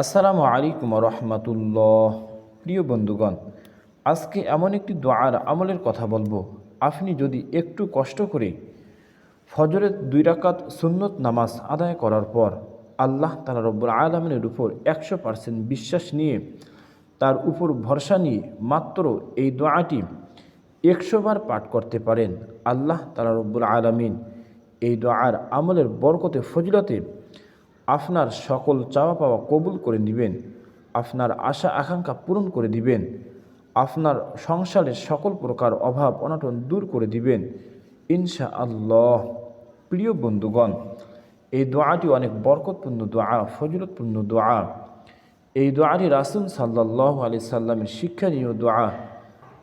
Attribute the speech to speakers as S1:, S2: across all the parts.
S1: আসসালামু আলাইকুম রহমতুল্লাহ। প্রিয় বন্ধুগণ, আজকে এমন একটি দোয়ার আমলের কথা বলব। আপনি যদি একটু কষ্ট করে ফজরের দুই রাকাত সুন্নত নামাজ আদায় করার পর আল্লাহ তালা রব্বুল আলমিনের উপর একশো পার্সেন্ট বিশ্বাস নিয়ে তার উপর ভরসা নিয়ে মাত্র এই দোয়াটি একশো বার পাঠ করতে পারেন, আল্লাহ তালা রব্বুল আলমিন এই দোয়ার আমলের বরকতে, ফজিলতে আপনার সকল চাওয়া পাওয়া কবুল করে দিবেন আপনার আশা আকাঙ্ক্ষা পূরণ করে দিবেন, আপনার সংসারের সকল প্রকার অভাব অনটন দূর করে দিবেন। ইনশা আল্লাহ প্রিয় বন্ধুগণ, এই দোয়াটি অনেক বরকতপূর্ণ দোয়া, ফজিলতপূর্ণ দোয়া। এই দোয়াটি রাসুল সাল্লাহ আলি সাল্লামের শিক্ষণীয় দোয়া।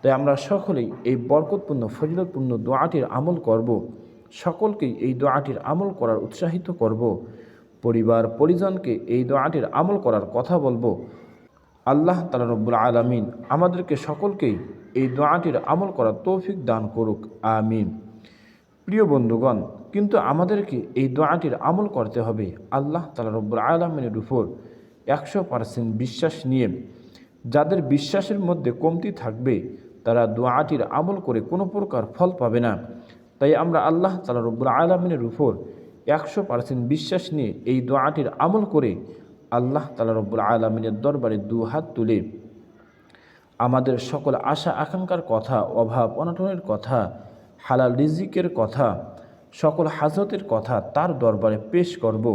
S1: তাই আমরা সকলেই এই বরকতপূর্ণ, ফজিলতপূর্ণ দোয়াটির আমল করব। সকলকেই এই দোয়াটির আমল করার উৎসাহিত করব। পরিবার, পরিজনকে এই দোয়াটির আমল করার কথা বলব। আল্লাহ তালা রব্বুল আলমিন আমাদেরকে সকলকেই এই দোয়াটির আমল করার তৌফিক দান করুক, আমিন। প্রিয় বন্ধুগণ, কিন্তু আমাদেরকে এই দোয়াটির আমল করতে হবে আল্লাহ তালা রব্বুল আলমিনের উপর। একশো পার্সেন্ট বিশ্বাস নিয়ে যাদের বিশ্বাসের মধ্যে কমতি থাকবে, তারা দোয়াটির আমল করে কোনো প্রকার ফল পাবে না। তাই আমরা আল্লাহ তালা রব্বুল আলমিনের উপর একশো পার্সেন্ট বিশ্বাস নিয়ে এই দোয়াটির আমল করে আল্লাহ তালা রব্বুল আলমিনের দরবারে দু হাত তুলে আমাদের সকল আশা, আকাঙ্ক্ষার কথা, অভাব, অনটনের কথা, হালাল রিজিকের কথা, সকল হাজতের কথা তার দরবারে পেশ করব।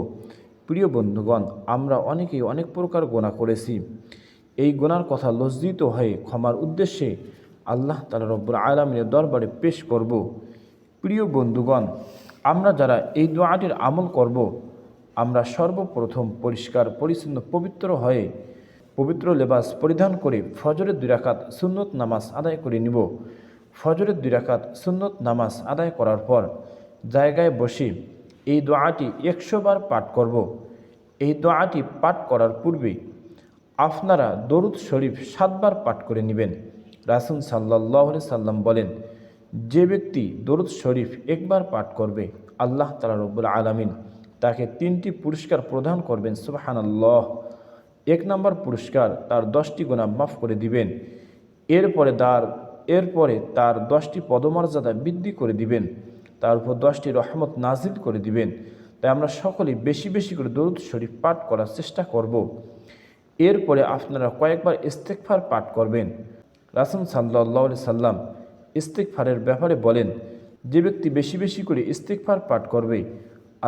S1: প্রিয় বন্ধুগণ, আমরা অনেকেই অনেক প্রকার গোনা করেছি। এই গোনার কথা লজ্জিত হয়ে ক্ষমার উদ্দেশ্যে আল্লাহ তালা রব্বুল আলমিনের দরবারে পেশ করব। প্রিয় বন্ধুগণ আমরা যারা এই দোয়াটির আমল করব, আমরা সর্বপ্রথম পরিষ্কার, পরিচ্ছন্ন, পবিত্র হয়ে পবিত্র লেবাস পরিধান করে ফজরের দুই দুরাকাত সুন্নত নামাজ আদায় করে নিব। ফজরের দুরাকাত সুন্নত নামাজ আদায় করার পর জায়গায় বসে এই দোয়াটি একশো বার পাঠ করব। এই দোয়াটি পাঠ করার পূর্বে আপনারা দরুদ শরীফ সাতবার পাঠ করে নেবেন। রাসুল সাল্লাহ সাল্লাম বলেন যে ব্যক্তি দরুদ শরীফ একবার পাঠ করবে, আল্লাহ তালা রব্বুল আলমিন তাকে তিনটি পুরস্কার প্রদান করবেন সুবাহান আল্লাহ এক নম্বর পুরস্কার তার দশটি গোনা মাফ করে দিবেন, এরপরে তার এরপরে তার দশটি পদমর্যাদা বৃদ্ধি করে দিবেন, তার উপর দশটি রহমত নাজিল করে দিবেন। তাই আমরা সকলেই বেশি বেশি করে দরুদ শরীফ পাঠ করার চেষ্টা করব। এরপরে আপনারা কয়েকবার ইস্তেকফার পাঠ করবেন। রাসুল সাল্লাহ সাল্লাম ইস্তেকফারের ব্যাপারে বলেন, যে ব্যক্তি বেশি বেশি করে ইস্তেকফার পাঠ করবে,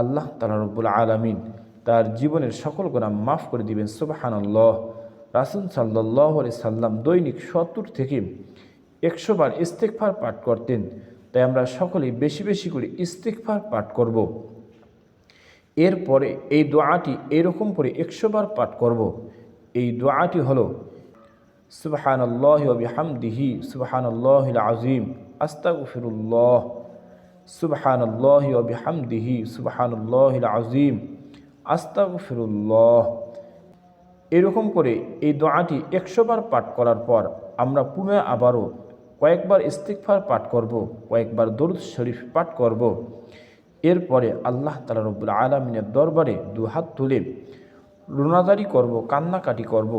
S1: আল্লাহ তালা রব্বুল আলমিন তার জীবনের সকল গোনা মাফ করে দিবেন, সুবাহানল্লাহ রাসুল সাল্লাহ সাল্লাম দৈনিক সত্তর থেকে একশো বার ইস্তেকফার পাঠ করতেন, তাই আমরা সকলেই বেশি বেশি করে ইস্তেকফার পাঠ করব। এরপরে এই দোয়াটি এরকম করে একশো বার পাঠ করব। এই দোয়াটি হলো সুবহান আল্লাহ বিহামদিহি সুবহান আল্লাহ আজিম আস্তাগফিরুল্লাহ সুবহান আল্লাহ বিহামদিহি সুবহান আল্লাহ আজিম আস্তাগফিরুল্লাহ। এরকম করে এই দোয়াটি একশো বার পাঠ করার পর আমরা পুনঃ আবারও কয়েকবার ইস্তিকফার পাঠ করব, কয়েকবার দরুদ শরীফ পাঠ করব। এরপরে আল্লাহ তালা রব্বুল আলমিনের দরবারে দুহাত তুলে রোনাদারি করব, কান্নাকাটি করব।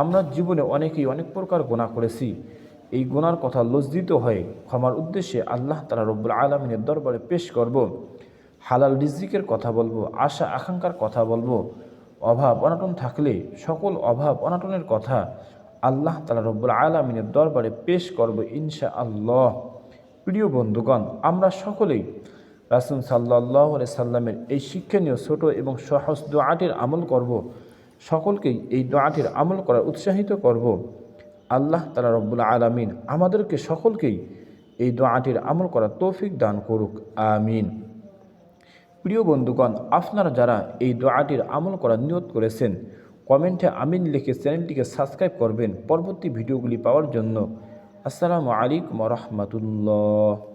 S1: আমরা জীবনে অনেকেই অনেক প্রকার গোনা করেছি। এই গোনার কথা লজ্জিত হয়ে ক্ষমার উদ্দেশ্যে আল্লাহ তালা রব্বুল আলমিনের দরবারে পেশ করব। হালাল রিজিকের কথা বলব, আশা আকাঙ্ক্ষার কথা বলব। অভাব অনাটন থাকলে সকল অভাব অনাটনের কথা আল্লাহ তালা রব্বুল আলমিনের দরবারে পেশ করব ইনশা আল্লাহ প্রিয় বন্ধুগণ, আমরা সকলেই রাসুল সাল্লাহ সাল্লামের এই শিক্ষণীয় ছোট এবং সহজ দোয়াটির আমল করব। সকলকেই এই দোয়াটির আমল করার উৎসাহিত করব। আল্লাহ তালা রব্বুল আলমিন আমাদেরকে সকলকেই এই দোয়াটির আমল করার তৌফিক দান করুক। আমিন। প্রিয় বন্ধুগণ, আপনারা যারা এই দোয়াটির আমল করার নিয়ত করেছেন, কমেন্টে আমিন লিখে চ্যানেলটিকে সাবস্ক্রাইব করবেন পরবর্তী ভিডিওগুলি পাওয়ার জন্য। আসসালামু আলাইকুম রহমতুল্লাহ।